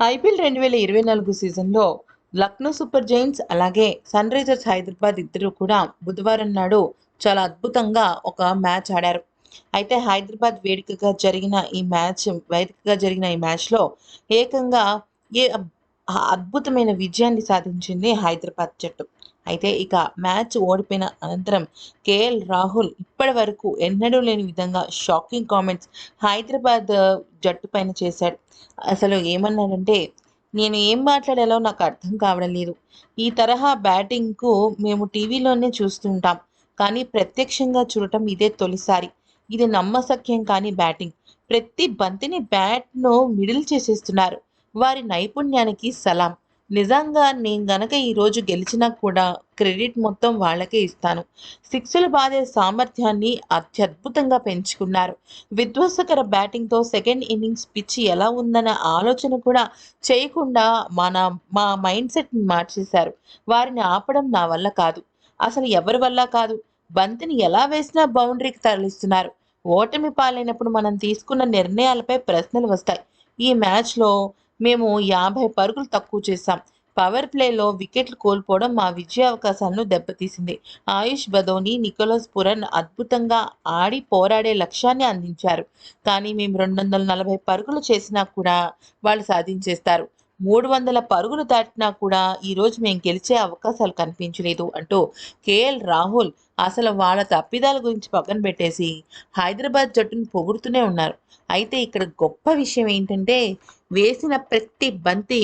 IPL రెండు వేల ఇరవై నాలుగు సీజన్లో లక్నో సూపర్ జైంట్స్ అలాగే సన్ రైజర్స్ హైదరాబాద్ ఇద్దరు కూడా బుధవారం నాడు చాలా అద్భుతంగా ఒక మ్యాచ్ ఆడారు. అయితే హైదరాబాద్ వేదికగా జరిగిన ఈ మ్యాచ్ వేదికగా జరిగిన ఈ మ్యాచ్లో ఏకంగా ఏ అద్భుతమైన విజయాన్ని సాధించింది హైదరాబాద్ జట్టు. అయితే ఇక మ్యాచ్ ఓడిపోయిన అనంతరం కేఎల్ రాహుల్ ఇప్పటి వరకు ఎన్నడూ లేని విధంగా షాకింగ్ కామెంట్స్ హైదరాబాద్ జట్టు పైన చేశాడు. అసలు ఏమన్నాడంటే నేను ఏం మాట్లాడాలో నాకు అర్థం కావడం లేదు. ఈ తరహా బ్యాటింగ్కు మేము టీవీలోనే చూస్తుంటాం. కానీ ప్రత్యక్షంగా చూడటం ఇదే తొలిసారి. ఇది నమ్మసక్యం కాని బ్యాటింగ్. ప్రతి బంతిని బ్యాట్ను మిడిల్ చేసేస్తున్నారు. వారి నైపుణ్యానికి సలాం. నిజంగా నేను గనక ఈరోజు గెలిచినా కూడా క్రెడిట్ మొత్తం వాళ్ళకే ఇస్తాను. సిక్స్లు బాధే సామర్థ్యాన్ని అత్యద్భుతంగా పెంచుకున్నారు. విధ్వంసకర బ్యాటింగ్తో సెకండ్ ఇన్నింగ్స్ పిచ్ ఎలా ఉందన్న ఆలోచన కూడా చేయకుండా మన మా మైండ్ సెట్ని మార్చేశారు. వారిని ఆపడం నా వల్ల కాదు. అసలు ఎవరి వల్ల కాదు? బంతిని ఎలా వేసినా బౌండరీకి తరలిస్తున్నారు. ఓటమి పాలైనప్పుడు మనం తీసుకున్న నిర్ణయాలపై ప్రశ్నలు వస్తాయి. ఈ మ్యాచ్లో మేము యాభై పరుగులు తక్కువ చేశాం. పవర్ ప్లేలో వికెట్లు కోల్పోవడం మా విజయ అవకాశాలను దెబ్బతీసింది. ఆయుష్ బదోని నికోలస్ పురన్ అద్భుతంగా ఆడి పోరాడే లక్ష్యాన్ని అందించారు. కానీ మేము రెండు వందల నలభై పరుగులు చేసినా కూడా వాళ్ళు సాధించేస్తారు. మూడు వందల పరుగులు దాటినా కూడా ఈరోజు మేము గెలిచే అవకాశాలు కనిపించలేదు అంటూ కేఎల్ రాహుల్ అసలు వాళ్ళ తప్పిదాల గురించి పక్కన పెట్టేసి హైదరాబాద్ జట్టును పొగుడుతూనే ఉన్నారు. అయితే ఇక్కడ గొప్ప విషయం ఏంటంటే వేసిన ప్రతి బంతి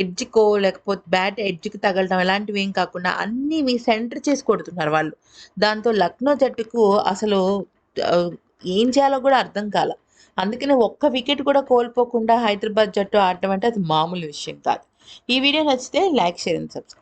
ఎడ్జ్కో లేకపోతే బ్యాట్ ఎడ్జ్కి తగలడం ఇలాంటివి ఏం కాకుండా అన్నీ మీ సెంటర్ చేసి కొడుతున్నారు వాళ్ళు. దాంతో లక్నో జట్టుకు అసలు ఏం చేయాలో కూడా అర్థం కాల. అందుకనే ఒక్క వికెట్ కూడా కోల్పోకుండా హైదరాబాద్ జట్టు ఆడటం అంటే అది మామూలు విషయం కాదు. ఈ వీడియో నచ్చితే లైక్ షేర్ అండ్ సబ్స్క్రైబ్.